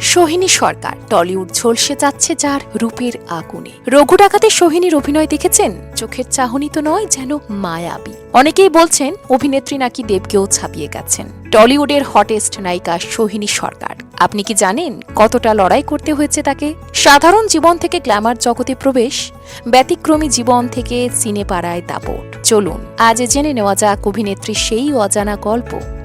সোহিনী সরকার, Tollywood ঝলসে যাচ্ছে যার রূপের আগুনে। রঘু ডাকাতে সোহিনীর অভিনয় দেখেছেন? চোখের চাহনি তো নয় যেন মায়াবী। অনেকেই বলছেন, অভিনেত্রী নাকি দেবকেও ছাপিয়ে গেছেন। টলিউডের হটেস্ট নায়িকা সোহিনী সরকার। আপনি কি জানেন কতটা লড়াই করতে হয়েছে তাকে? সাধারণ জীবন থেকে গ্ল্যামার জগতে প্রবেশ, ব্যতিক্রমী জীবন থেকে সিনে পাড়ায় দাপট। চলুন, আজ জেনে নেওয়া যাক অভিনেত্রী সেই অজানা গল্প।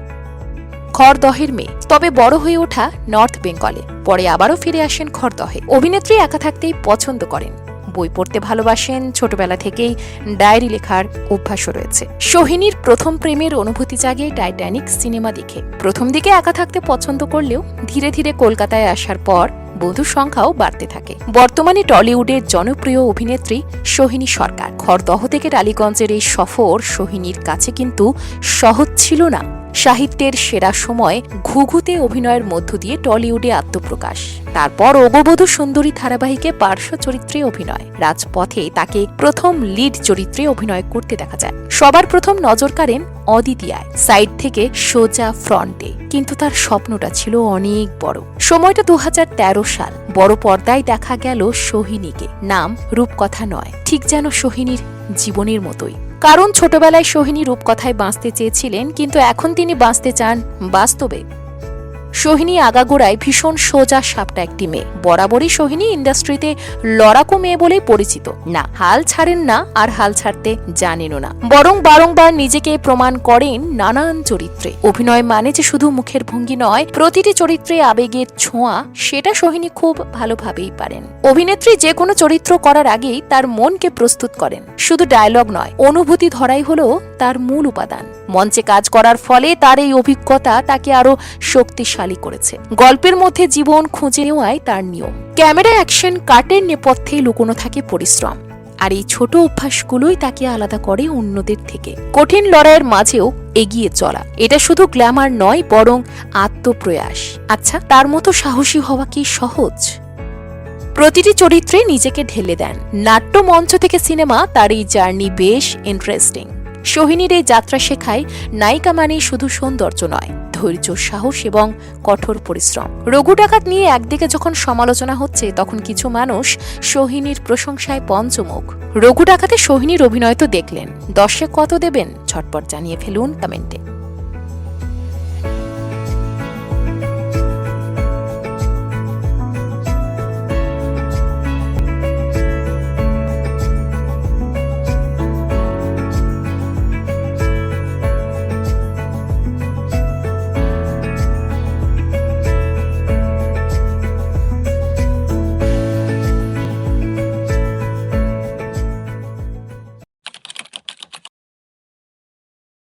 খড়দহের মেয়ে। তবে বড় হয়ে ওঠা নর্থ বেঙ্গলে। পরে আবারও ফিরে আসেন খড়দহে। অভিনেত্রী একা থাকতেই পছন্দ করেন। বই পড়তে ভালোবাসেন, ছোটবেলা থেকেই ডায়েরি লেখার অভ্যাসও রয়েছে। সোহিনীর প্রথম প্রেমের অনুভূতি জাগে টাইটানিক সিনেমা দেখে। প্রথম দিকে একা থাকতে পছন্দ করলেও ধীরে ধীরে কলকাতায় আসার পর বধূর সংখ্যাও বাড়তে থাকে। বর্তমানে টলিউডের জনপ্রিয় অভিনেত্রী সোহিনী সরকার। খড়দহ থেকে টালিগঞ্জের এই সফর সোহিনীর কাছে কিন্তু সহজ ছিল না। সাহিত্যের সেরা সময় ঘুঘুতে অভিনয়ের মধ্য দিয়ে টলিউডে আত্মপ্রকাশ। তারপর অগবধূ সুন্দরী ধারাবাহিকে পার্শ্ব চরিত্রে অভিনয়। রাজপথে তাকে প্রথম লিড চরিত্রে অভিনয় করতে দেখা যায়। সবার প্রথম নজর কাড়েন অদ্বিতীয়ায় সাইড থেকে সোজা ফ্রন্টে। কিন্তু তার স্বপ্নটা ছিল অনেক বড়। সময়টা দু হাজার তেরো সাল। বড় পর্দায় দেখা গেল সোহিনীকে। নাম রূপকথা নয়, ঠিক যেন সোহিনীর জীবনের মতোই। কারণ ছোটবেলায় সোহিনী রূপকথায় বাঁচতে চেয়েছিলেন কিন্তু এখন তিনি বাঁচতে চান বাস্তবে। সোহিনী আগাগোড়ায় ভীষণ সোজা সাপটা একটি মেয়ে। বরাবরই সোহিনী ইন্ডাস্ট্রিতে লড়াকু মেয়ে বলেই পরিচিত। না, হাল ছাড়েন না আর হাল ছাড়তে জানেনও না। বরং বারংবার নিজেকে প্রমাণ করেন নানান চরিত্রে। অভিনয় মানে যে শুধু মুখের ভঙ্গি নয়, প্রতিটি চরিত্রে আবেগের ছোঁয়া, সেটা সোহিনী খুব ভালোভাবেই পারেন। অভিনেত্রী যে কোনো চরিত্র করার আগেই তার মনকে প্রস্তুত করেন। শুধু ডায়লগ নয়, অনুভূতি ধরাই হলো তার মূল উপাদান। মঞ্চে কাজ করার ফলে তার এই অভিজ্ঞতা তাকে আরও শক্তিশালী করেছে। গল্পের মধ্যে জীবন খুঁজে নেওয়াই তার নিয়ম। ক্যামেরা অ্যাকশন কাটের নেপথ্যে লুকোনো থাকে পরিশ্রম। আর এই ছোট অভ্যাসগুলোই তাকে আলাদা করে অন্যদের থেকে। কঠিন লড়াইয়ের মাঝেও এগিয়ে চলা। এটা শুধু গ্ল্যামার নয়, বরং আত্মপ্রয়াস। আচ্ছা তার মতো সাহসী হওয়া কি সহজ? প্রতিটি চরিত্রে নিজেকে ঢেলে দেন। নাট্য মঞ্চ থেকে সিনেমা, তার এই জার্নি বেশ ইন্টারেস্টিং সোহিনীর এই যাত্রা শেখায় নায়িকা মানে শুধু সৌন্দর্য নয়। ধৈর্য, সাহস এবং কঠোর পরিশ্রম। রঘু ডাকাত নিয়ে একদিকে যখন সমালোচনা হচ্ছে, তখন কিছু মানুষ সোহিনীর প্রশংসায় পঞ্চমুখ। রঘু ডাকাতে সোহিনীর অভিনয় তো দেখলেন। দশে কত দেবেন? ঝটপট জানিয়ে ফেলুন কমেন্টে।